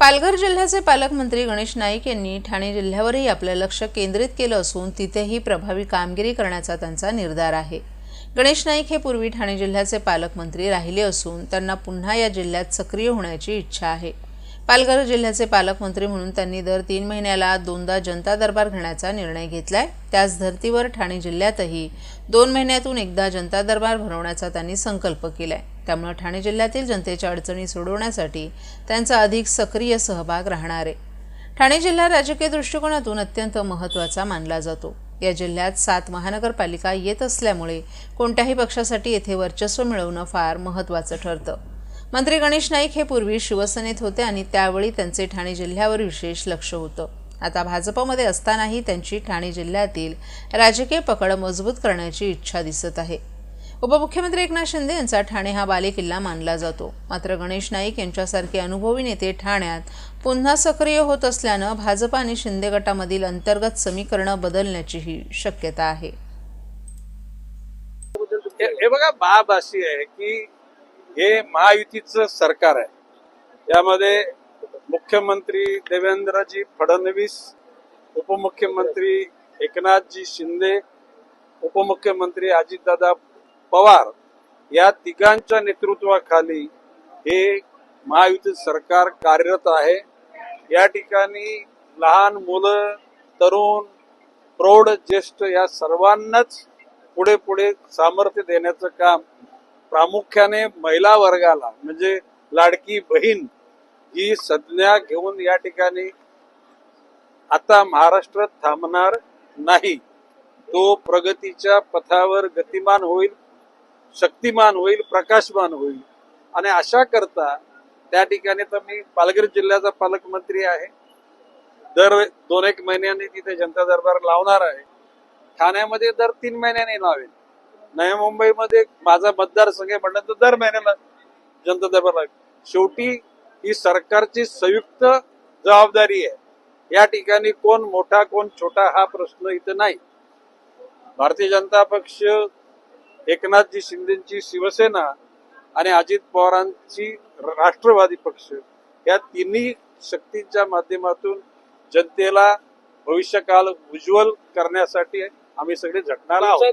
पालघर जिल्ह्याचे पालकमंत्री गणेश नाईक यांनी ठाणे जिल्ह्यावरही आपलं लक्ष केंद्रित केलं असून तिथेही प्रभावी कामगिरी करण्याचा त्यांचा निर्धार आहे. गणेश नाईक हे पूर्वी ठाणे जिल्ह्याचे पालकमंत्री राहिले असून त्यांना पुन्हा या जिल्ह्यात सक्रिय होण्याची इच्छा आहे. पालघर जिल्ह्याचे पालकमंत्री म्हणून त्यांनी दर तीन महिन्याला दोनदा जनता दरबार घेण्याचा निर्णय घेतलाय. त्याच धर्तीवर ठाणे जिल्ह्यातही दोन महिन्यातून एकदा जनता दरबार भरवण्याचा त्यांनी संकल्प केलाय. त्यामुळे ठाणे जिल्ह्यातील जनतेच्या अडचणी सोडवण्यासाठी त्यांचा अधिक सक्रिय सहभाग राहणार आहे. ठाणे जिल्हा राजकीय दृष्टिकोनातून अत्यंत महत्त्वाचा मानला जातो. या जिल्ह्यात सात महानगरपालिका येत असल्यामुळे कोणत्याही पक्षासाठी येथे वर्चस्व मिळवणं फार महत्त्वाचं ठरतं. मंत्री गणेश नाईक हे पूर्वी शिवसेनेत होते आणि त्यावेळी त्यांचे ठाणे जिल्ह्यावर विशेष लक्ष होतं. आता भाजपमध्ये असतानाही त्यांची ठाणे जिल्ह्यातील राजकीय पकड मजबूत करण्याची इच्छा दिसत आहे. उपमुख्यमंत्री एकनाथ शिंदे यांचा ठाणे हा बालेकिल्ला मानला जातो. मात्र गणेश नाईक यांच्यासारखे अनुभवी नेते ठाण्यात पुन्हा सक्रिय होत असल्यानं भाजप आणि शिंदे गटामधील अंतर्गत समीकरणं बदलण्याचीही शक्यता आहे. हे बघा बाब अशी आहे की हे महायुतीचं सरकार आहे. यामध्ये मुख्यमंत्री देवेंद्रजी फडणवीस उपमुख्यमंत्री एकनाथजी शिंदे उपमुख्यमंत्री अजितदादा पवार या तिघांच्या नेतृत्वाखाली हे महायुती सरकार कार्यरत आहे. या ठिकाणी लहान मुलं तरुण प्रौढ ज्येष्ठ या सर्वांनाच पुढे पुढे सामर्थ्य देण्याचं काम प्रामुख्याने महिला वर्गाला म्हणजे लाडकी बहीण ही संज्ञा घेऊन या ठिकाणी आता महाराष्ट्रात थांबणार नाही. तो प्रगतीच्या पथावर गतिमान होईल. शक्तिमान होईल प्रकाशमान होईल. आणि अशा करता त्या ठिकाणी तर मी पालघर जिल्ह्याचा पालकमंत्री आहे. दर दोन एक महिन्यांनी तिथे जनता दरबार लावणार आहे. ठाण्यामध्ये दर तीन महिन्याने लावेल. नवी मुंबईमध्ये माझा मतदारसंघ आहे म्हणलं तर दर महिन्याला जनता दरबार लावेल. शेवटी ही सरकारची संयुक्त जबाबदारी आहे. या ठिकाणी कोण मोठा कोण छोटा हा प्रश्न इथं नाही. भारतीय जनता पक्ष एकनाथजी शिंदेची शिवसेना आणि अजित पवारांची राष्ट्रवादी पक्ष या तिन्ही शक्तींच्या माध्यमातून जनतेला भविष्यकाल उज्ज्वल करण्यासाठी आम्ही सगळे झटणार आहोत.